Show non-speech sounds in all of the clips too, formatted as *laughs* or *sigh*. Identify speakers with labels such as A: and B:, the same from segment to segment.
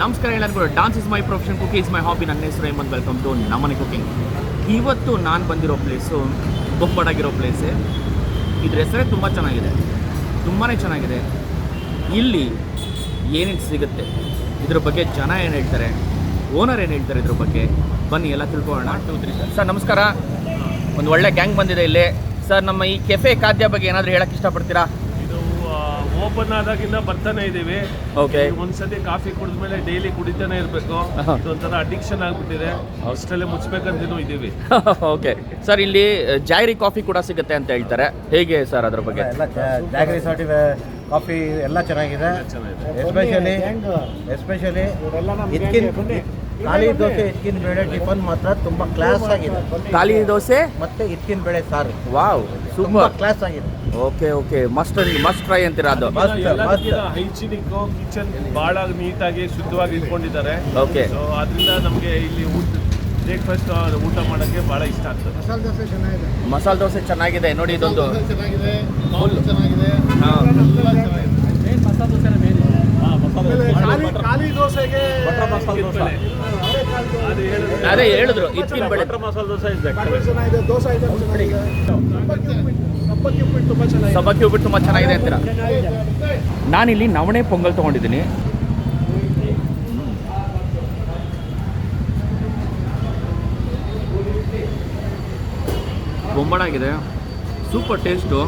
A: ನಮಸ್ಕಾರ ಎಲ್ಲರಿಗೂ. Dance is my profession cook is my hobby ನನ್ನ ಹೆಸರು ಹೇಮಂತ್ ವೆಲ್ಕಮ್ ಟು ನಮ್ಮನೆ ಕುಕಿಂಗ್ ಇವತ್ತು ನಾನು ಬಂದಿರೋ ಪ್ಲೇಸು ಗೊಬ್ಬಡಾಗಿರೋ ಪ್ಲೇಸೇ ಇದ್ರ ಹೆಸರೇ ತುಂಬ ಚೆನ್ನಾಗಿದೆ. ತುಂಬಾ ಚೆನ್ನಾಗಿದೆ. ಇಲ್ಲಿ ಏನೇನು ಸಿಗುತ್ತೆ? ಇದ್ರ ಬಗ್ಗೆ ಜನ ಏನು ಹೇಳ್ತಾರೆ? ಓನರ್ ಏನು ಹೇಳ್ತಾರೆ ಇದ್ರ ಬಗ್ಗೆ? ಬನ್ನಿ ಎಲ್ಲ ತಿಳ್ಕೊಳ್ಳೋಣ. ಟೂ ತ್ರೀ ಸರ್ ಸರ್ ನಮಸ್ಕಾರ. ಒಂದು ಒಳ್ಳೆ ಗ್ಯಾಂಗ್ ಬಂದಿದೆ ಇಲ್ಲಿ. ಸರ್ ನಮ್ಮ ಈ ಕೆಫೆ ಖಾದ್ಯ ಬಗ್ಗೆ ಏನಾದರೂ ಹೇಳಕ್ಕೆ ಇಷ್ಟಪಡ್ತೀರಾ?
B: ಓಪನ್ ಆದಾಗಿಂದ ಬರ್ತಾನೆ ಇದೀವಿ
A: ಓಕೆ
B: ಒಂದ್ಸತಿ ಕಾಫಿ ಕುಡಿದ್ಮೇಲೆ ಡೈಲಿ ಕುಡಿತಾನೆ ಇರಬೇಕು. ಇದೊಂಥರ ಅಡಿಕ್ಷನ್ ಆಗ್ಬಿಟ್ಟಿದೆ. ಅಷ್ಟಲ್ಲೇ ಮುಚ್ಬೇಕಂತನೂ ಇದೀವಿ
A: ಓಕೆ *laughs* ಸರ್ ಇಲ್ಲಿ ಜಾಗರಿ ಕಾಫಿ ಕೂಡ ಸಿಗುತ್ತೆ ಅಂತ ಹೇಳ್ತಾರೆ. ಹೇಗೆ ಸರ್ ಅದ್ರ ಬಗ್ಗೆ?
C: ಎಲ್ಲ ಜಾಗರಿ ಇದೆ ಕಾಫಿ ಎಲ್ಲ ಚೆನ್ನಾಗಿದೆ.
B: ಚೆನ್ನಾಗಿದೆ.
C: ಎಸ್ಪೆಷಲಿ ಎಸ್ಪೆಷಲಿ ಇದ್ಕಿನ್ ಖಾಲಿ ದೋಸೆ ಇಟ್ಕಿನ ಬೇಳೆ ಟಿಫನ್ ಮಾತ್ರ ತುಂಬಾ ಕ್ಲಾಸ್ ಆಗಿದೆ.
A: ಖಾಲಿ ದೋಸೆ?
C: ಮತ್ತೆ ಇಟ್ಕಿನ ಬೇಳೆ ಸಾರು.
A: ವಾವ್
C: ತುಂಬಾ
A: ಸೂಪರ್
C: ಕ್ಲಾಸ್ ಆಗಿದೆ.
A: Okay okay. Must must try ಅಂತೀರಾ ಅದು?
B: ಹೈಜಿನಿಕ್ ಕಿಚನ್ ಬಹಳ ನೀಟಾಗಿ ಶುದ್ಧವಾಗಿ ಇಟ್ಕೊಂಡಿದ್ದಾರೆ.
A: ಓಕೆ.
B: ಸೊ ಅದರಿಂದ ನಮಗೆ ಇಲ್ಲಿ ಊಟ ಬ್ರೇಕ್ಫಾಸ್ಟ್ ಊಟ ಮಾಡೋಕ್ಕೆ ಬಹಳ ಇಷ್ಟ ಆಗ್ತದೆ.
D: ಮಸಾಲೆ ದೋಸೆ ಚೆನ್ನಾಗಿದೆ.
A: ಮಸಾಲೆ ದೋಸೆ ಚೆನ್ನಾಗಿದೆ. ನೋಡಿ ಇದೊಂದು
D: ಚೆನ್ನಾಗಿದೆ. ಚೆನ್ನಾಗಿದೆ
A: ಹಾ.
D: ಎಲ್ಲ ಚೆನ್ನಾಗಿದೆ ಆಮೇಲೆ ಖಾಲಿ ಖಾಲಿ ದೋಸೆಗೆ
B: ಕಿತ್ತಳೆ. ಅದು ಹೇಳಿದ್ರೆ.
A: ಅದೇ ಹೇಳಿದ್ರು ಇತ್ತಿನ ಬೆಳೆ
B: ಮಸಾಲೆ ದೋಸೆ ಇದೆ
D: ದೋಸೆ ಚೆನ್ನಾಗಿದೆ. ಸಬ್ಬಕ್ಕಿ ಉಪ್ಪಿಟ್ಟು ತುಂಬ ಚೆನ್ನಾಗಿದೆ.
A: ಅಂತೀರಾ? ನಾನಿಲ್ಲಿ ನವಣೆ ಪೊಂಗಲ್ ತೊಗೊಂಡಿದ್ದೀನಿ. ಬೊಂಬಡಾಗಿದೆ. Super taste.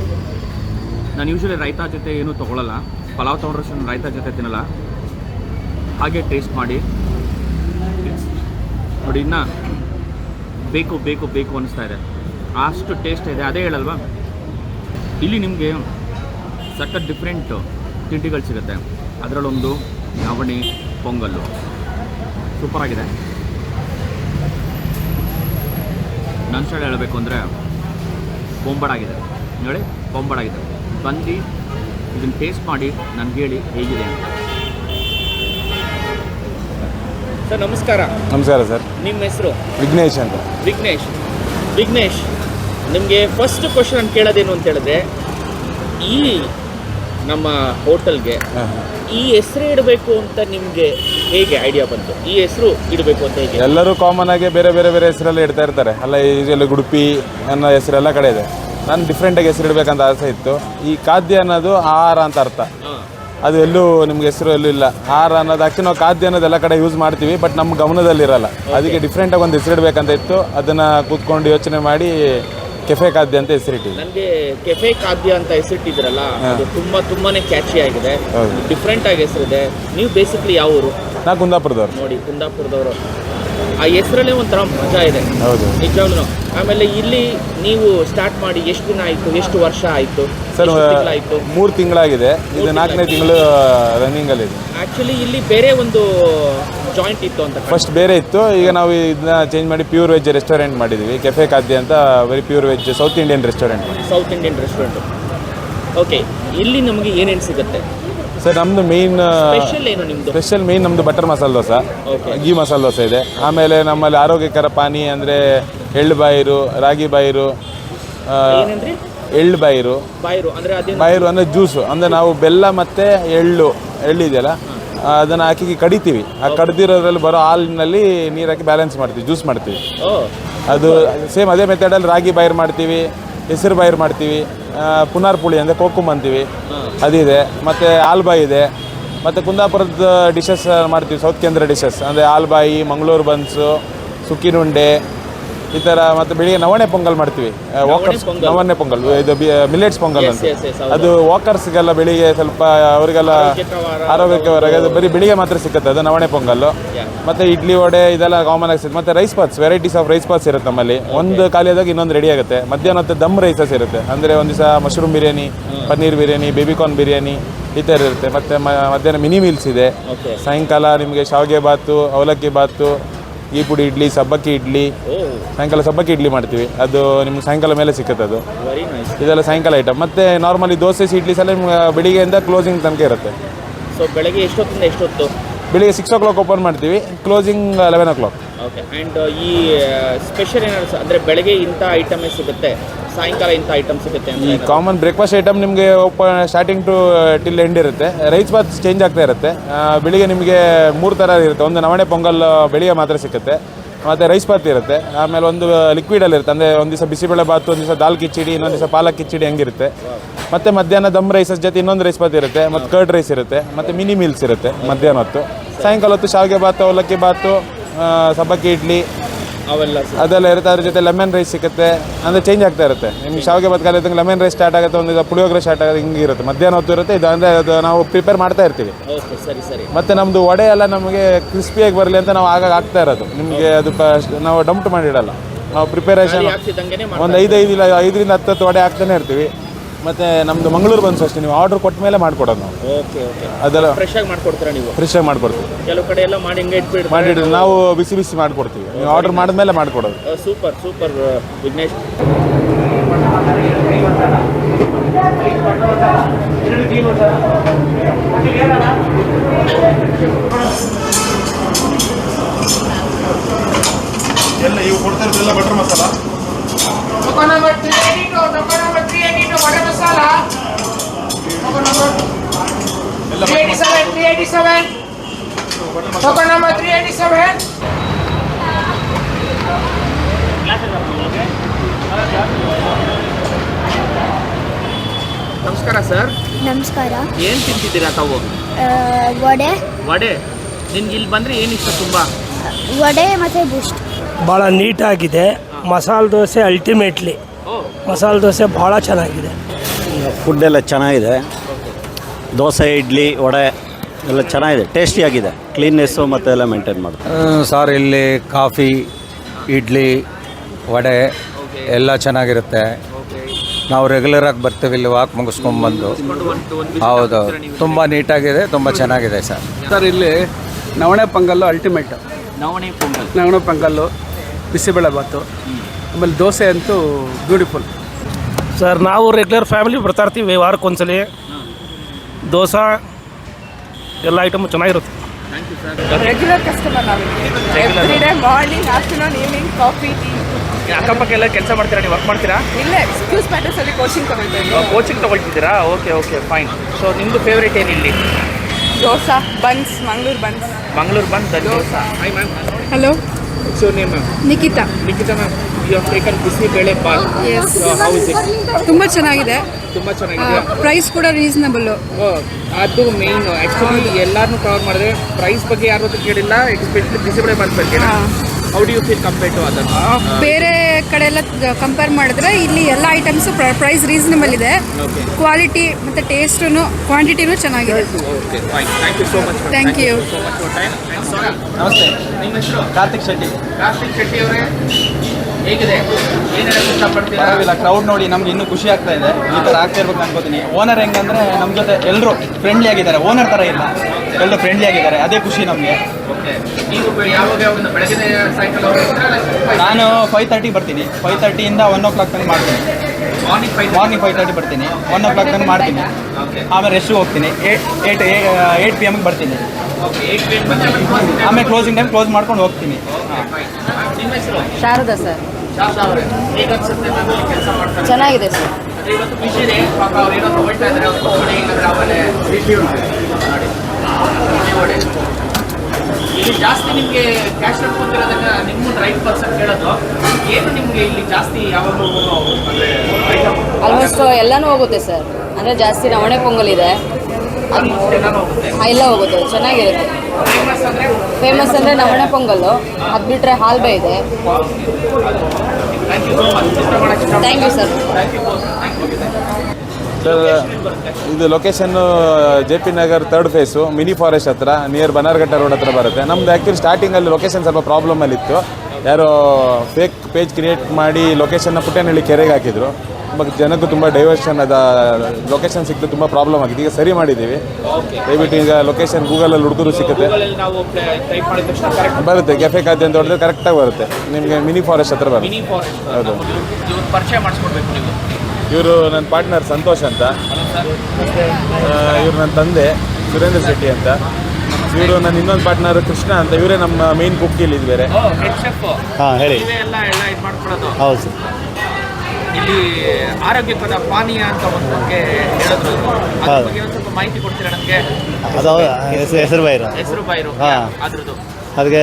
A: ನಾನು ಯೂಶ್ವಲಿ ರೈತ ಜೊತೆ ಏನೂ ತೊಗೊಳಲ್ಲ. ಪಲಾವ್ ತೊಗೊಂಡ್ರೆ ರೈತ ಜೊತೆ ತಿನ್ನಲ್ಲ. ಹಾಗೆ ಟೇಸ್ಟ್ ಮಾಡಿ. ನೋಡಿ, ಇನ್ನು ಬೇಕು ಬೇಕು ಬೇಕು ಅನಿಸ್ತಾ ಇದೆ. ಅಷ್ಟು ಟೇಸ್ಟ್ ಇದೆ. ಅದೇ ಹೇಳಲ್ವಾ? ಇಲ್ಲಿ ನಿಮಗೆ ಸಖತ್ ಡಿಫ್ರೆಂಟ್ ತಿಂಡಿಗಳು ಸಿಗುತ್ತೆ. ಅದರಲ್ಲೊಂದು ನವಣಿ ಪೊಂಗಲ್ಲು. ಸೂಪರಾಗಿದೆ ನನ್ನ ಸೈಡ್ ಹೇಳಬೇಕು ಅಂದರೆ ಬೊಂಬಡಾಗಿದೆ ನೋಡಿ ಬೊಂಬಡಾಗಿದೆ ಬಂದು ಇದನ್ನು ಟೇಸ್ಟ್ ಮಾಡಿ ನನಗೆ ಹೇಳಿ ಹೇಗಿದೆ ಅಂತ. ಸರ್ ನಮಸ್ಕಾರ.
E: ನಮಸ್ಕಾರ ಸರ್.
A: ನಿಮ್ಮ ಹೆಸರು?
E: ವಿಘ್ನೇಶ್ ಅಂತ.
A: ವಿಘ್ನೇಶ್. ವಿಘ್ನೇಶ್ ನಿಮಗೆ ಫಸ್ಟ್ ಕ್ವಶನ್ ಕೇಳೋದೇನು ಅಂತ ಹೇಳಿದ್ರೆ ಈ ನಮ್ಮ ಹೋಟೆಲ್ಗೆ ಈ ಹೆಸರು ಇಡಬೇಕು ಅಂತ ನಿಮಗೆ ಹೇಗೆ ಐಡಿಯಾ ಬಂತು? ಈ ಹೆಸರು ಇಡಬೇಕು ಅಂತ ಹೇಗೆ?
E: ಎಲ್ಲರೂ ಕಾಮನ್ ಆಗಿ ಬೇರೆ ಬೇರೆ ಬೇರೆ ಹೆಸರೆಲ್ಲ ಇಡ್ತಾ ಇರ್ತಾರೆ. ಅಲ್ಲ ಈಜಲ್ಲಿ ಉಡುಪಿ ಅನ್ನೋ ಹೆಸರೆಲ್ಲ ಕಡೆ ಇದೆ. ನಾನು ಡಿಫ್ರೆಂಟಾಗಿ ಹೆಸರು ಇಡಬೇಕಂತ ಆಸೆ ಇತ್ತು. ಈ ಖಾದ್ಯ ಅನ್ನೋದು ಆಹಾರ ಅಂತ ಅರ್ಥ. ಅದು ಎಲ್ಲೂ ನಿಮ್ಗೆ ಹೆಸರು ಎಲ್ಲೂ ಇಲ್ಲ. ಆಹಾರ ಅನ್ನೋದು ಆ್ಯಕ್ಚುಲಿ ನಾವು ಖಾದ್ಯ ಅನ್ನೋದು ಎಲ್ಲ ಕಡೆ ಯೂಸ್ ಮಾಡ್ತೀವಿ ಬಟ್ ನಮ್ಮ ಗಮನದಲ್ಲಿರಲ್ಲ. ಅದಕ್ಕೆ ಡಿಫ್ರೆಂಟಾಗಿ ಒಂದು ಹೆಸರು ಇಡಬೇಕಂತ ಇತ್ತು. ಅದನ್ನು ಕೂತ್ಕೊಂಡು ಯೋಚನೆ ಮಾಡಿ ಕೆಫೆ ಖಾದ್ಯ ಅಂತ ಹೆಸರಿಟ್ಟಿದೆ
A: ನನಗೆ ಕೆಫೆ ಖಾದ್ಯ ಅಂತ ಹೆಸರಿಟ್ಟಿದ್ರಲ್ಲ ಅದು ತುಂಬ ತುಂಬಾನೇ ಕ್ಯಾಚಿ ಆಗಿದೆ. ಡಿಫ್ರೆಂಟ್ ಆಗಿ ಹೆಸರಿದೆ. ನೀವು ಬೇಸಿಕ್ಲಿ ಯಾವ ಊರು?
E: ನಾ ಕುಂದಾಪುರದವ್ರು
A: ನೋಡಿ ಕುಂದಾಪುರದವರು ಆ ಹೆಸರಲ್ಲೇ ಒಂಥರ ಮಜಾ ಇದೆ.
E: ಹೌದು.
A: ನಿಜವಾಗ್ಲೂ. ಆಮೇಲೆ ಇಲ್ಲಿ ನೀವು ಸ್ಟಾರ್ಟ್ ಮಾಡಿ ಎಷ್ಟು ದಿನ ಆಯಿತು ಎಷ್ಟು ವರ್ಷ ಆಯಿತು
E: ಸರ್
A: ಆಯಿತು
E: ಮೂರು ತಿಂಗಳಾಗಿದೆ. ಇದು ನಾಲ್ಕನೇ ತಿಂಗಳು ರನ್ನಿಂಗಲ್ಲಿದೆ
A: ಆಕ್ಚುಲಿ ಇಲ್ಲಿ ಬೇರೆ ಒಂದು ಜಾಯಿಂಟ್ ಇತ್ತು ಅಂತ
E: ಫಸ್ಟ್ ಬೇರೆ ಇತ್ತು. ಈಗ ನಾವು ಇದನ್ನ ಚೇಂಜ್ ಮಾಡಿ ಪ್ಯೂರ್ ವೆಜ್ ರೆಸ್ಟೋರೆಂಟ್ ಮಾಡಿದ್ವಿ. ಕೆಫೆ ಖಾದ್ಯ ಅಂತ very pure veg South Indian restaurant
A: South Indian restaurant okay ಇಲ್ಲಿ ನಮಗೆ ಏನೇನು ಸಿಗುತ್ತೆ?
E: ಸರ್ ನಮ್ಮದು ಮೇಯ್ನ್
A: ಸ್ಪೆಷಲ್ ಏನು ನಿಮ್ಮದು
E: ಸ್ಪೆಷಲ್ ಮೇಯ್ನ್ ನಮ್ಮದು ಬಟರ್ ಮಸಾಲೆ ದೋಸೆ. ಗೀ ಮಸಾಲೆ ದೋಸೆ ಇದೆ. ಆಮೇಲೆ ನಮ್ಮಲ್ಲಿ ಆರೋಗ್ಯಕರ ಪಾನಿ ಅಂದರೆ ಎಳ್ಳು ಬಾಯಿರು ರಾಗಿ ಬಾಯಿರು ಎಳ್ಳು ಬಾಯಿರು.
A: ಬಾಯಿರು ಅಂದರೆ ಅದೇನು?
E: ಬಾಯಿರು ಅಂದರೆ ಜ್ಯೂಸು ಅಂದರೆ ನಾವು ಬೆಲ್ಲ ಮತ್ತು ಎಳ್ಳು ಎಳ್ಳು ಇದೆಯಲ್ಲ ಅದನ್ನು ಹಾಕಿ ಕಡಿತೀವಿ. ಆ ಕಡ್ದಿರೋದ್ರಲ್ಲಿ ಬರೋ ಹಾಲಿನಲ್ಲಿ ನೀರು ಹಾಕಿ ಬ್ಯಾಲೆನ್ಸ್ ಮಾಡ್ತೀವಿ ಜ್ಯೂಸ್ ಮಾಡ್ತೀವಿ. ಅದು ಸೇಮ್ ಅದೇ ಮೆಥಡಲ್ಲಿ ರಾಗಿ ಬಾಯಿರು ಮಾಡ್ತೀವಿ. ಹೆಸರು ಬಾಯಿರ್ ಮಾಡ್ತೀವಿ. ಪುನಾರ್ ಪುಳಿ ಅಂದರೆ ಕೋಕುಮ್ ಅಂತೀವಿ. ಅದಿದೆ ಮತ್ತು ಆಲ್ಬಾಯಿ ಇದೆ. ಮತ್ತು ಕುಂದಾಪುರದ ಡಿಶಸ್ ಮಾಡ್ತೀವಿ ಸೌತ್ ಕೇಂದ್ರ ಡಿಶಸ್ ಅಂದರೆ ಆಲ್ಬಾಯಿ ಮಂಗಳೂರು ಬನ್ಸು ಸುಕ್ಕಿನುಂಡೆ ಈ ಥರ ಮತ್ತು ಬೆಳಿಗ್ಗೆ ನವಣೆ ಪೊಂಗಲ್ ಮಾಡ್ತೀವಿ. ವಾಕರ್ಸ್ ನವಣೆ ಪೊಂಗಲ್. ಇದು ಮಿಲೆಟ್ಸ್ ಪೊಂಗಲ್ ಅಂತ. ಅದು ವಾಕರ್ಸ್ಗೆಲ್ಲ ಬೆಳಿಗ್ಗೆ ಸ್ವಲ್ಪ ಅವರಿಗೆಲ್ಲ ಆರೋಗ್ಯಕ್ಕೆ ಅದು ಬರೀ ಬೆಳಿಗ್ಗೆ ಮಾತ್ರ ಸಿಗುತ್ತೆ ಅದು ನವಣೆ ಪೊಂಗಲ್ಲು. ಮತ್ತು ಇಡ್ಲಿ ವಡೆ ಇದೆಲ್ಲ ಕಾಮನ್ ಆಗಿ ಸಿಗುತ್ತೆ ಮತ್ತೆ rice baths varieties of rice baths ಇರುತ್ತೆ ನಮ್ಮಲ್ಲಿ. ಒಂದು ಖಾಲಿಯಾದಾಗ ಇನ್ನೊಂದು ರೆಡಿ ಆಗುತ್ತೆ. ಮಧ್ಯಾಹ್ನ ಹೊತ್ತು ದಮ್ ರೈಸಸ್ ಇರುತ್ತೆ. ಅಂದರೆ ಒಂದು ದಿವಸ mushroom biryani paneer biryani baby corn biryani ಈ ಥರ ಇರುತ್ತೆ. ಮತ್ತೆ ಮಧ್ಯಾಹ್ನ ಮಿನಿ ಮೀಲ್ಸ್ ಇದೆ. ಸಾಯಂಕಾಲ ನಿಮಗೆ ಶಾವಿಗೆ ಬಾತು ಅವಲಕ್ಕಿ ಬಾತು ಈ ಪುಡಿ ಇಡ್ಲಿ ಸಬ್ಬಕ್ಕಿ ಇಡ್ಲಿ ಸಾಯಂಕಾಲ ಸಬ್ಬಕ್ಕಿ ಇಡ್ಲಿ ಮಾಡ್ತೀವಿ. ಅದು ನಿಮ್ಗೆ ಸಾಯಂಕಾಲ ಮೇಲೆ ಸಿಗುತ್ತೆ ಅದು. ಇದೆಲ್ಲ ಸಾಯಂಕಾಲ ಐಟಮ್ ಮತ್ತೆ ನಾರ್ಮಲಿ ದೋಸೆ ಇಡ್ಲಿ ಸಲ ನಿಮ್ಗೆ ಬೆಳಿಗ್ಗೆಯಿಂದ ಕ್ಲೋಸಿಂಗ್ ತನಕ ಇರುತ್ತೆ.
A: ಸೊ ಬೆಳಗ್ಗೆ ಎಷ್ಟೊತ್ತಿಂದ ಎಷ್ಟೊತ್ತು?
E: ಬೆಳಿಗ್ಗೆ ಸಿಕ್ಸ್ ಓ ಕ್ಲಾಕ್ ಓಪನ್ ಮಾಡ್ತೀವಿ closing eleven o'clock
A: okay and ಈ ಸ್ಪೆಷಲ್ ಏನಾದ್ರು ಅಂದರೆ ಬೆಳಗ್ಗೆ ಇಂಥ ಐಟಮೇ ಸಿಗುತ್ತೆ? ಸಾಯಂಕಾಲ ಇಂಥ ಐಟಮ್ ಸಿಗುತ್ತೆ
E: ಈ
A: ಅಂತ
E: ಕಾಮನ್ ಬ್ರೇಕ್ಫಾಸ್ಟ್ ಐಟಮ್ ನಿಮಗೆ open starting to till end ಇರುತ್ತೆ. ರೈಸ್ ಬಾತ್ ಚೇಂಜ್ ಆಗ್ತಾ ಇರುತ್ತೆ. ಆ, ಬೆಳಿಗ್ಗೆ ನಿಮಗೆ ಮೂರು ಥರ ಇರುತ್ತೆ. ಒಂದು ನವಣೆ ಪೊಂಗಲ್ ಬೆಳಿಗ್ಗೆ ಮಾತ್ರ ಸಿಗುತ್ತೆ. ಮತ್ತು ರೈಸ್ ಬಾತ್ ಇರುತ್ತೆ. ಆಮೇಲೆ ಒಂದು ಲಿಕ್ವಿಡಲ್ಲಿ ಇರುತ್ತೆ. ಅಂದರೆ ಒಂದು ದಿವಸ ಬಿಸಿಬೇಳೆ ಬಾತು, ಒಂದು ದಿವಸ ದಾಲ್ ಕಿಚಡಿ ಇನ್ನೊಂದು ದಿವಸ ಪಾಲಕ್ ಕಿಚಡಿ ಹೆಂಗಿರುತ್ತೆ. ಮತ್ತು ಮಧ್ಯಾಹ್ನ ದಮ್ ರೈಸಸ್ ಜೊತೆ ಇನ್ನೊಂದು ರೈಸ್ ಬಾತ್ ಇರುತ್ತೆ. ಮತ್ತು ಕರ್ಡ್ ರೈಸ್ ಇರುತ್ತೆ. ಮತ್ತು ಮಿನಿ ಮೀಲ್ಸ್ ಇರುತ್ತೆ ಮಧ್ಯಾಹ್ನ ಹೊತ್ತು. ಸಾಯಂಕಾಲ ಹೊತ್ತು ಶಾವಿಗೆ ಬಾತು, ಅವಲಕ್ಕಿ ಭಾತು ಸಬ್ಬಕ್ಕಿ ಇಡ್ಲಿ
A: ಅವೆಲ್ಲ.
E: ಅದೆಲ್ಲ ಇರುತ್ತೆ ಅದ್ರ ಜೊತೆ ಲೆಮನ್ ರೈಸ್ ಸಿಗುತ್ತೆ. ಅಂದರೆ ಚೇಂಜ್ ಆಗ್ತಾ ಇರುತ್ತೆ. ನಿಮ್ಗೆ ಶಾವಿಗೆ ಬದಕಾಲ ಇದ್ದಂಗೆ ಲೆಮನ್ ರೈಸ್ ಸ್ಟಾರ್ಟ್ ಆಗುತ್ತೆ ಒಂದು ಪುಳಿಯೋಗರೆ ಸ್ಟಾರ್ಟ್ ಆಗುತ್ತೆ ಹಿಂಗೆ ಇರುತ್ತೆ. ಮಧ್ಯಾಹ್ನ ಹೊತ್ತು ಇರುತ್ತೆ ಇದು ಅಂದರೆ ಅದು ನಾವು ಪ್ರಿಪೇರ್ ಮಾಡ್ತಾ ಇರ್ತೀವಿ.
A: ಓಕೆ ಸರಿ ಸರಿ.
E: ಮತ್ತು ನಮ್ಮದು ವಡೆ ಎಲ್ಲ ನಮಗೆ ಕ್ರಿಸ್ಪಿಯಾಗಿ ಬರಲಿ ಅಂತ ನಾವು ಆಗಾಗ ಆಗ್ತಾ ಇರೋದು. ನಿಮಗೆ ಅದು ನಾವು ಡಂಪ್ಟ್ ಮಾಡಿಡಲ್ಲ. ನಾವು ಪ್ರಿಪೇರೇಷನ್ ಒಂದು ಐದು ಐದು ಇಲ್ಲ ಐದರಿಂದ ಹತ್ತು ಹತ್ತು ವಡೆ ಆಗ್ತಾನೆ ಇರ್ತೀವಿ. ಮತ್ತು ನಮ್ಮದು ಮಂಗಳೂರು ಬಂದು ಅಷ್ಟೇ ನೀವು ಆರ್ಡ್ರ್ ಕೊಟ್ಟ ಮೇಲೆ ಮಾಡಿಕೊಡೋದು ನಾವು.
A: Okay okay.
E: ಅದೆಲ್ಲ
A: ಫ್ರೆಶ್ ಆಗಿ ಮಾಡ್ಕೊಡ್ತೀರಾ ನೀವು?
E: ಫ್ರೆಶಾಗಿ ಮಾಡಿಕೊಡ್ತೀವಿ.
A: ಕೆಲವು ಕಡೆ ಎಲ್ಲ ಮಾಡಿ ಹಿಂಗೆ ಇಟ್ಬಿಡಿ
E: ಮಾಡಿಟ್ಟು ನಾವು ಬಿಸಿ ಬಿಸಿ ಮಾಡಿಕೊಡ್ತೀವಿ. ನೀವು ಆರ್ಡ್ರ್ ಮಾಡಿದ್ಮೇಲೆ ಮಾಡಿಕೊಡೋದು.
A: Super super Vignesh. ನಮಸ್ಕಾರ ಸರ್.
F: ನಮಸ್ಕಾರ.
A: ಏನು ತಿಂತಿದ್ದೀರಾ ತಾವು?
F: ವಡೆ.
A: ವಡೆ. ನಿಮ್ಗೆ ಇಲ್ಲಿ ಬಂದರೆ ಏನು ಇಷ್ಟ ತುಂಬ?
F: ವಡೆ ಮತ್ತೆ ಬೂಸ್ಟ್.
G: ಭಾಳ ನೀಟಾಗಿದೆ. ಮಸಾಲೆ ದೋಸೆ ಅಲ್ಟಿಮೇಟ್ಲಿ
A: ಓ.
G: ಮಸಾಲೆ ದೋಸೆ ಭಾಳ ಚೆನ್ನಾಗಿದೆ.
H: ಫುಡ್ ಎಲ್ಲ ಚೆನ್ನಾಗಿದೆ. ದೋಸೆ ಇಡ್ಲಿ ವಡೆ ಎಲ್ಲ ಚೆನ್ನಾಗಿದೆ. ಟೇಸ್ಟಿಯಾಗಿದೆ ಕ್ಲೀನ್ನೆಸ್ಸು ಮತ್ತು ಎಲ್ಲ ಮೇಂಟೈನ್ ಮಾಡ್ತಾರೆ
I: ಸರ್ ಇಲ್ಲಿ ಕಾಫಿ ಇಡ್ಲಿ ವಡೆ ಎಲ್ಲ ಚೆನ್ನಾಗಿರುತ್ತೆ. ನಾವು ರೆಗ್ಯುಲರಾಗಿ ಬರ್ತೀವಿ ಇಲ್ಲಿ ವಾಕ್ ಮುಗಿಸ್ಕೊಂಡ್ಬಂದು ಹೌದೌದು ತುಂಬ ನೀಟಾಗಿದೆ ತುಂಬ ಚೆನ್ನಾಗಿದೆ ಸರ್
J: ಸರ್ ಇಲ್ಲಿ ನವಣೆ ಪೊಂಗಲ್ಲು ಅಲ್ಟಿಮೇಟ್
A: ನವಣೆ ಪೊಂಗಲ್.
J: ನವಣೆ ಪೊಂಗಲ್ಲು ಬಿಸಿಬೇಳೆ ಬಾತು. ಆಮೇಲೆ ದೋಸೆ ಅಂತೂ ಬ್ಯೂಟಿಫುಲ್
G: ಸರ್ ನಾವು ರೆಗ್ಯುಲರ್ ಫ್ಯಾಮಿಲಿ ಬರ್ತಾ ಇರ್ತೀವಿ ವಾರಕ್ಕೊಂದ್ಸಲಿ ದೋಸೆ ಎಲ್ಲ ಐಟಮು ಚೆನ್ನಾಗಿರುತ್ತೆ.
K: ರೆಗ್ಯುಲರ್ ಕಸ್ಟಮರ್ ನಾವು every day morning afternoon evening coffee tea
A: ಅಕ್ಕಪಕ್ಕ ಎಲ್ಲ ಕೆಲಸ ಮಾಡ್ತೀರಾ? ನೀವು ವರ್ಕ್ ಮಾಡ್ತೀರಾ?
K: ಇಲ್ಲ ಎಕ್ಸ್ಕ್ಯೂಸ್ ಮ್ಯಾಟರ್ಸ್ ಅಲ್ಲಿ ಕೋಚಿಂಗ್ ತಗೊಳ್ತೀನಿ
A: ಕೋಚಿಂಗ್ ತಗೊಳ್ತಿದ್ದೀರಾ? ಓಕೆ ಓಕೆ ಫೈನ್ ಸೊ ನಿಮ್ಮದು ಫೇವ್ರೇಟ್ ಏನು ಇಲ್ಲಿ?
K: Dosa buns Mangalore buns
A: Mangalore buns dosa. Hi ma'am
K: hello
A: so name ma'am
K: Nikhita
A: Nikhita ma'am you have taken bisi bele bath how is it
K: ತುಂಬ ಚೆನ್ನಾಗಿದೆ.
A: ತುಂಬಾ ಚೆನ್ನಾಗಿದೆ.
K: Price ಕೂಡ reasonable
A: ಓ, ಅದು ಮೇನ್ ಆಕ್ಚುಲಿ ಎಲ್ಲಾರನ್ನೂ ಕವರ್ ಮಾಡಿದ್ರೆ ಪ್ರೈಸ್ ಬಗ್ಗೆ ಯಾರು ಕೇಳಿಲ್ಲ ಬಿಸಿ ಬಿಸಿಬೇಳೆ ಬಾತ್ ಬಗ್ಗೆ. How do you feel compare to other
K: ಬೇರೆ ಕಡೆ ಎಲ್ಲ ಕಂಪೇರ್ ಮಾಡಿದ್ರೆ ಇಲ್ಲಿ ಎಲ್ಲ ಐಟಮ್ಸ್ ಪ್ರೈಸ್ ರೀಸನಬಲ್ ಇದೆ. ಕ್ವಾಲಿಟಿ ಮತ್ತು ಟೇಸ್ಟೂ ಕ್ವಾಂಟಿಟಿನೂ ಚೆನ್ನಾಗಿದೆ.
A: Okay thank you so much
K: Thank you.
A: So much for time
I: ನಮಸ್ತೆ.
A: ನಿಮ್ಮ ಹೆಸರು?
I: ಕಾರ್ತಿಕ್ ಶೆಟ್ಟಿ
A: ಕಾರ್ತಿಕ್ ಶೆಟ್ಟಿ ಅವರೇ? ಹೇಗಿದೆ?
I: ಪರವಾಗಿಲ್ಲ ಕ್ರೌಡ್ ನೋಡಿ ನಮ್ಗೆ ಇನ್ನೂ ಖುಷಿ ಆಗ್ತಾ ಇದೆ. ಈ ಥರ ಆಗ್ತಾ ಇರ್ಬೇಕು ಅನ್ಕೋತೀನಿ. ಓನರ್ ಹೆಂಗಂದ್ರೆ ನಮ್ಮ ಜೊತೆ ಎಲ್ಲರೂ ಫ್ರೆಂಡ್ಲಿ ಆಗಿದ್ದಾರೆ. ಓನರ್ ಥರ ಇಲ್ಲ. ಎಲ್ಲರೂ ಫ್ರೆಂಡ್ಲಿ ಆಗಿದ್ದಾರೆ. ಅದೇ ಖುಷಿ ನಮಗೆ. ನಾನು ಫೈವ್ ತರ್ಟಿ ಬರ್ತೀನಿ. ಫೈವ್ ತರ್ಟಿಯಿಂದ ಒನ್ ಓ ಕ್ಲಾಕ್ ತನಕ ಮಾಡ್ತೀನಿ.
A: ಮಾರ್ನಿಂಗ್ ಫೈವ್
I: ತರ್ಟಿ ಬರ್ತೀನಿ. ಒನ್ ಓ ಕ್ಲಾಕ್ ತನಕ ಮಾಡ್ತೀನಿ. ಆಮೇಲೆ ರೆಸ್ಟು ಹೋಗ್ತೀನಿ. ಏಟ್ ಏಟ್ ಏಯ್ಟ್ ಪಿ ಎಮ್ಗೆ ಬರ್ತೀನಿ.
A: ಏಟ್. ಆಮೇಲೆ
I: ಕ್ಲೋಸಿಂಗ್ ಟೈಮ್ ಕ್ಲೋಸ್ ಮಾಡ್ಕೊಂಡು ಹೋಗ್ತೀನಿ.
K: ಶಾರದಾ ಸರ್. ಚೆನ್ನಾಗಿದೆ ಸರ್.
A: ಇಲ್ಲಿ ಜಾಸ್ತಿ ನಿಮಗೆ ಕ್ಯಾಶ್ ಕೊಡ್ತಿರೋದನ್ನ ನಿಮ್ಮ ರೈಟ್ ಪರ್ಸನ್ ಕೇಳೋದು. ಏನು ನಿಮಗೆ ಇಲ್ಲಿ ಜಾಸ್ತಿ ಯಾವಾಗಲೂ
K: ಆಲ್ಮೋಸ್ಟ್ ಎಲ್ಲಾನು ಹೋಗುತ್ತೆ ಸರ್. ಅಂದರೆ ಜಾಸ್ತಿ ನವಣೆ ಪೊಂಗಲ್ ಇದೆ. ಎಲ್ಲ ಹೋಗುತ್ತೆ. ಚೆನ್ನಾಗಿರುತ್ತೆ.
A: ಫೇಮಸ್ ಅಂದರೆ
K: ನವಣೆ ಪೊಂಗಲ್ಲು. ಅದು ಬಿಟ್ಟರೆ ಹಾಲ್ಬೆ ಇದೆ.
A: ಥ್ಯಾಂಕ್ ಯು
K: ಸರ್
E: ಸರ್ ಇದು location J P Nagar third phase mini forest ಹತ್ರ ನಿಯರ್ ಬನಾರ್ಘಟ್ಟ ರೋಡ್ ಹತ್ರ ಬರುತ್ತೆ. ನಮ್ದು ಆ್ಯಕ್ಚುಲಿ ಸ್ಟಾರ್ಟಿಂಗಲ್ಲಿ ಲೊಕೇಶನ್ ಸ್ವಲ್ಪ ಪ್ರಾಬ್ಲಮಲ್ಲಿತ್ತು ಯಾರೋ ಫೇಕ್ ಪೇಜ್ ಕ್ರಿಯೇಟ್ ಮಾಡಿ ಲೊಕೇಶನ್ನ ಪುಟ್ಟನಹಳ್ಳಿ ಕೆರೆಗೆ ಹಾಕಿದ್ರು. ತುಂಬ ಜನಕ್ಕೂ ತುಂಬ ಡೈವರ್ಷನ್ ಅದ ಲೊಕೇಶನ್ ಸಿಕ್ತು ತುಂಬ ಪ್ರಾಬ್ಲಮ್ ಆಗಿದೆ. ಈಗ ಸರಿ ಮಾಡಿದ್ದೀವಿ. ದಯವಿಟ್ಟು ಈಗ ಲೊಕೇಶನ್ ಗೂಗಲಲ್ಲಿ ಹುಡುಗರು ಸಿಗುತ್ತೆ
A: ನಾವು ಟೈಪ್ ಮಾಡಿದ ತಕ್ಷಣ ಕರೆಕ್ಟ್
E: ಬರುತ್ತೆ. ಕೆಫೆ ಖಾತೆ ಅಂತ ಹೊಡೆದ್ರೆ ಕರೆಕ್ಟಾಗಿ ಬರುತ್ತೆ. ನಿಮಗೆ ಮಿನಿ ಫಾರೆಸ್ಟ್ ಹತ್ರ ಬರುತ್ತೆ.
A: ಮಿನಿ ಫಾರೆಸ್ಟ್
E: ಹೌದು.
A: ಇವ್ರು ಪರಿಚಯ ಮಾಡಿಸ್ಕೊಡ್ಬೇಕು ನೀವು.
E: ಇವರು ನನ್ನ ಪಾರ್ಟ್ನರ್ ಸಂತೋಷ್ ಅಂತ. ಇವರು ನನ್ನ ತಂದೆ ಸುರೇಂದ್ರ ಶೆಟ್ಟಿ ಅಂತ. ಇವರು ನನ್ನ ಇನ್ನೊಂದು ಪಾರ್ಟ್ನರ್ ಕೃಷ್ಣ ಅಂತ. ಇವರೇ ನಮ್ಮ ಮೇನ್ ಕುಕ್ ಇಲ್ಲಿ ಬೇರೆ.
H: ಹಾಂ ಹೇಳಿ. ಹೌದು. ಸರ್
A: ಇಲ್ಲಿ ಆರೋಗ್ಯಕರ ಪಾನೀಯ ಅಂತ ಒಂದು ಹೇಳಿದ್ರು. ಅದ್ರ ಬಗ್ಗೆ ಒಂದು ಸ್ವಲ್ಪ ಮಾಹಿತಿ ಕೊಡ್ತೀರಾ ನಮಗೆ?
H: ಅದು ಹೆಸರು ಹೆಸರು ಬೈರ.
A: ಹೆಸರು ಬಾಯಿರು
H: ಹಾ.
A: ಅದ್ರದ್ದು.
H: ಅದಕ್ಕೆ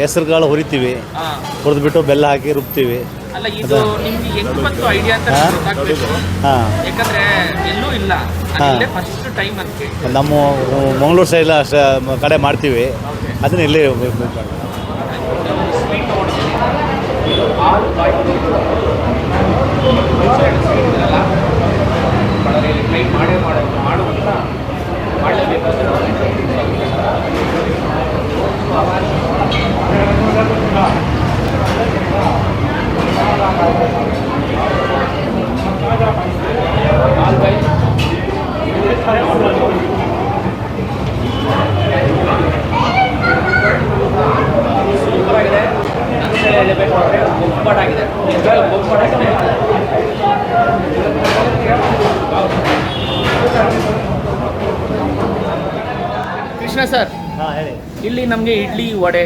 H: ಹೆಸರು ಕಾಳು ಹುರಿತೀವಿ.
A: ಹಾ.
H: ಹುರಿದ್ಬಿಟ್ಟು ಬೆಲ್ಲ ಹಾಕಿ ರುಬ್ತೀವಿ.
A: ಅಲ್ಲ ಇದು ನಿಮ್ಗೆ ಹೆಂಗ್ ಬಂತು ಐಡಿಯಾ ಅಂತ
H: ಹಾ?
A: ಗೊತ್ತಾಗ್ಬೇಕು.
H: ಹಾಂ.
A: ಯಾಕಂದ್ರೆ ಎಲ್ಲೂ ಇಲ್ಲ.
H: ಹಾ.
A: ಇಲ್ಲೇ ಫಸ್ಟ್ ಟೈಮ್ ಅದಕ್ಕೆ
H: ನಮ್ಮ ಮಂಗಳೂರು ಸೈಡ್ ಅಷ್ಟೇ ಕಡೆ ಮಾಡ್ತೀವಿ. ಅದನ್ನ ಇಲ್ಲಿ
A: ಟ್ರೈ ಮಾಡೇ ಮಾಡೋ ಮಾಡುವಂತ ಮಾಡಲೇಬೇಕು ಸೂಪರಾಗಿದೆ ನನ್ನ ಕಡೆ ಆಗಿದೆ ಅಂದರೆ ಬೊಂಬಾಟಾಗಿದೆ ಕೃಷ್ಣ ಸರ್. ಇಲ್ಲಿ ನಮಗೆ ಇಡ್ಲಿ ವಡೆ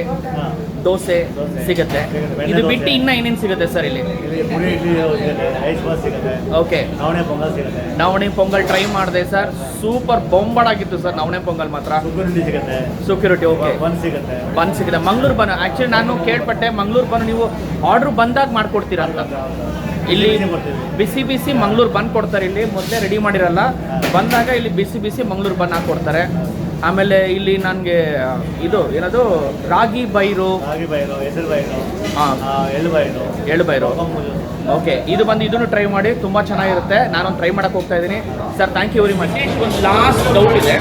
A: ದೋಸೆ ಸಿಗುತ್ತೆ. ಇದು ಬಿಟ್ಟು ಇನ್ನ ಏನೇನು ಸಿಗುತ್ತೆ ಸರ್ ಇಲ್ಲಿ? ಓಕೆ.
H: ನವಣೆ ಪೊಂಗಲ್ ಸಿಗುತ್ತೆ.
A: ನವಣೆ ಪೊಂಗಲ್ ಟ್ರೈ ಮಾಡಿದೆ ಸರ್. ಸೂಪರ್ ಬೊಂಬಾಡಾಗಿತ್ತು ಸರ್ ನವಣೆ ಪೊಂಗಲ್ ಮಾತ್ರ. Security okay.
H: ಬನ್ ಸಿಗುತ್ತೆ.
A: ಮಂಗಳೂರು ಬನ್ ಆಕ್ಚುಲಿ ನಾನು ಕೇಳ್ಪಟ್ಟೆ ಮಂಗಳೂರು ಬನ್ ನೀವು ಆರ್ಡರ್ ಬಂದಾಗ ಮಾಡ್ಕೊಡ್ತೀರಾ ಅಂತ. ಇಲ್ಲಿ ಬಿಸಿ ಬಿಸಿ ಮಂಗಳೂರು ಬನ್ ಕೊಡ್ತಾರೆ ಇಲ್ಲಿ. ಮೊದಲೇ ರೆಡಿ ಮಾಡಿರಲ್ಲ. ಬಂದಾಗ ಇಲ್ಲಿ ಬಿಸಿ ಬಿಸಿ ಮಂಗಳೂರು ಬನ್ ಹಾಕ್ಕೊಡ್ತಾರೆ ಆಮೇಲೆ ಇಲ್ಲಿ ನನಗೆ ಇದು ಏನದು? ರಾಗಿ ಬೈರು.
H: ರಾಗಿ ಬೈರು ಹೆಸರು ಬೈರು
A: ಹಾಂ.
H: ಎಳ್ಳು ಬೈರು.
A: ಎಳ್ಳು ಬೈರು. ಓಕೆ ಇದು ಬಂದು ಇದನ್ನು ಟ್ರೈ ಮಾಡಿ ತುಂಬ ಚೆನ್ನಾಗಿರುತ್ತೆ. ನಾನೊಂದು ಟ್ರೈ ಮಾಡೋಕೆ ಹೋಗ್ತಾ ಇದ್ದೀನಿ. Sir thank you very much ಒಂದು ಲಾಸ್ಟ್ ಡೌಟ್ ಇದೆ.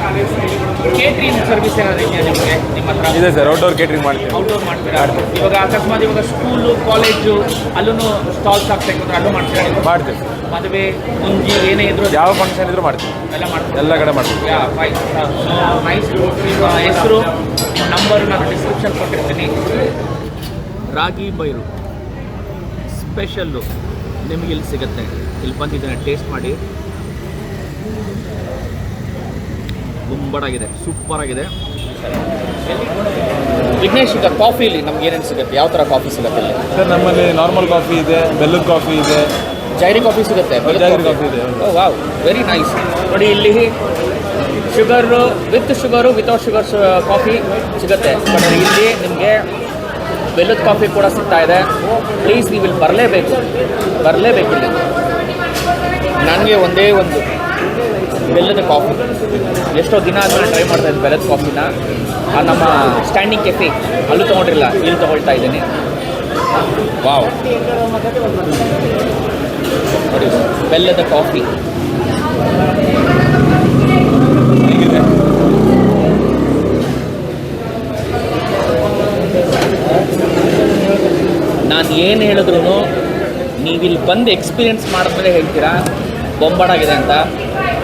A: ಕೇಟ್ರಿಂಗ್ ಸರ್ವಿಸ್ ಏನಾದ್ರು ಇದೆಯಾ ನಿಮಗೆ? ನಿಮ್ಮ ಹತ್ರ?
E: ಇದೆ ಸರ್ ಔಟ್ಡೋರ್ ಕೇಟ್ರಿಂಗ್ ಮಾಡ್ತೀವಿ.
A: ಔಟ್ಡೋರ್ ಮಾಡ್ತೀರಾ? ಇವಾಗ ಅಕಸ್ಮಾತ್ ಇವಾಗ ಸ್ಕೂಲು ಕಾಲೇಜು ಅಲ್ಲೂ ಸ್ಟಾಲ್ಸ್ ಹಾಕ್ಬೇಕು ಅಂದ್ರೆ ಅಲ್ಲೂ ಮಾಡ್ತೀರಾ?
E: ಮಾಡ್ತೀವಿ.
A: ಮದುವೆ ಮುಂಜಿ ಏನೇ ಇದ್ರು
E: ಯಾವ ಫಂಕ್ಷನ್ ಇದ್ರು ಮಾಡ್ತೀವಿ.
A: ಎಲ್ಲ ಮಾಡ್ತೀವಿ.
E: ಎಲ್ಲ ಕಡೆ ಮಾಡ್ತೀವಿ.
A: ಹೆಸರು ನಂಬರ್ ನಾನು ಡಿಸ್ಕ್ರಿಪ್ಷನ್ ಕೊಟ್ಟಿರ್ತೀನಿ. ರಾಗಿ ಬೈರು. ಸ್ಪೆಷಲ್ಲು ನಿಮಗೆ ಇಲ್ಲಿ ಸಿಗುತ್ತೆ. ಇಲ್ಲಿ ಬಂದಿದ್ದೇನೆ ಟೇಸ್ಟ್ ಮಾಡಿ. ಗುಂಬಡಾಗಿದೆ ಸೂಪರ್ ಆಗಿದೆ. ವಿಘ್ನೇಶ್ ಈಗ ಕಾಫಿಲಿ ನಮ್ಗೆ ಏನೇನು ಸಿಗುತ್ತೆ? ಯಾವ ಥರ ಕಾಫಿ ಸಿಗುತ್ತೆ ಇಲ್ಲಿ?
E: ಸರ್ ನಮ್ಮಲ್ಲಿ ನಾರ್ಮಲ್ ಕಾಫಿ ಇದೆ ಬೆಲ್ಲದ ಕಾಫಿ ಇದೆ.
A: ಜೈರಿ ಕಾಫಿ ಸಿಗುತ್ತೆ
E: ಜೈರಿ ಕಾಫಿ ಇದೆ, ಹೌದು.
A: ವಾವ್ ವೆರಿ ನೈಸ್ ನೋಡಿ ಇಲ್ಲಿ sugar with sugar without sugar coffee ಸಿಗುತ್ತೆ. ಬಟ್ ಇಲ್ಲಿ ನಿಮಗೆ ಬೆಲ್ಲದ ಕಾಫಿ ಕೂಡ ಸಿಗ್ತಾ ಇದೆ. ಪ್ಲೀಸ್ ನೀವು ಇಲ್ಲಿ ಬರಲೇಬೇಕು. ಬರಲೇಬೇಕು ಇಲ್ಲಿ. ನನಗೆ ಒಂದೇ ಒಂದು ಬೆಲ್ಲದ ಕಾಫಿ ಎಷ್ಟೋ ದಿನ ಆದಮೇಲೆ ಟ್ರೈ ಮಾಡ್ತಾ ಇದ್ದೆ ಬೆಲ್ಲದ ಕಾಫಿನ ಆ ನಮ್ಮ ಸ್ಟ್ಯಾಂಡಿಂಗ್ ಕೆಫೆ ಅಲ್ಲೂ ತೊಗೊಂಡಿರಲಿಲ್ಲ ಇಲ್ಲಿ ತೊಗೊಳ್ತಾ ಇದ್ದೀನಿ. ವಾವ್ ಬೆಲ್ಲದ ಕಾಫಿ ನಾನು ಏನು ಹೇಳಿದ್ರು ನೀವಿಲ್ಲಿ ಬಂದು ಎಕ್ಸ್ಪೀರಿಯನ್ಸ್ ಮಾಡಿದ್ರೆ ಹೇಳ್ತೀರಾ? ಬೊಂಬಾಡಾಗಿದೆ ಅಂತ.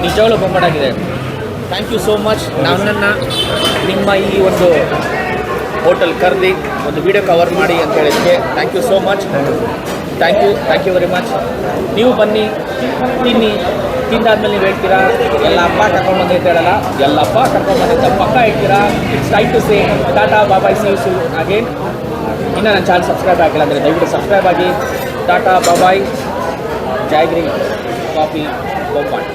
A: ನಿಜವಾಗ್ಲೂ ಬೊಂಬಾಡಾಗಿದೆ. ಥ್ಯಾಂಕ್ ಯು ಸೋ ಮಚ್ ನನ್ನನ್ನು ನಿಮ್ಮ ಈ ಒಂದು ಹೋಟೆಲ್ ಕರೆದಿ ಒಂದು ವಿಡಿಯೋ ಕವರ್ ಮಾಡಿ ಅಂತ ಹೇಳಿದ್ದಕ್ಕೆ thank you so much thank you thank you very much ನೀವು ಬನ್ನಿ, ತಿನ್ನಿ, ತಿಂದಾದ್ಮೇಲೆ ನೀವು ಹೇಳ್ತೀರಾ, ಎಲ್ಲ ಅಪ್ಪ ಕರ್ಕೊಂಡು ಬಂದು ಅಂತ ಹೇಳಲ್ಲ ಎಲ್ಲಪ್ಪ ಕರ್ಕೊಂಡು ಬಂದು ಅಂತ ಪಕ್ಕ ಹೇಳ್ತೀರಾ it's time to say tata bye bye see you again ಇನ್ನೂ ನನ್ನ ಚಾನಲ್ ಸಬ್ಸ್ಕ್ರೈಬ್ ಆಗಿಲ್ಲ ಅಂದರೆ ದಯವಿಟ್ಟು ಸಬ್ಸ್ಕ್ರೈಬ್ ಆಗಿ. ಟಾಟಾ ಬಾಬಾಯ್ ಜಾಯ್ಗ್ರಿ, ಕಾಫಿ ಬೊಂಬಾಟ್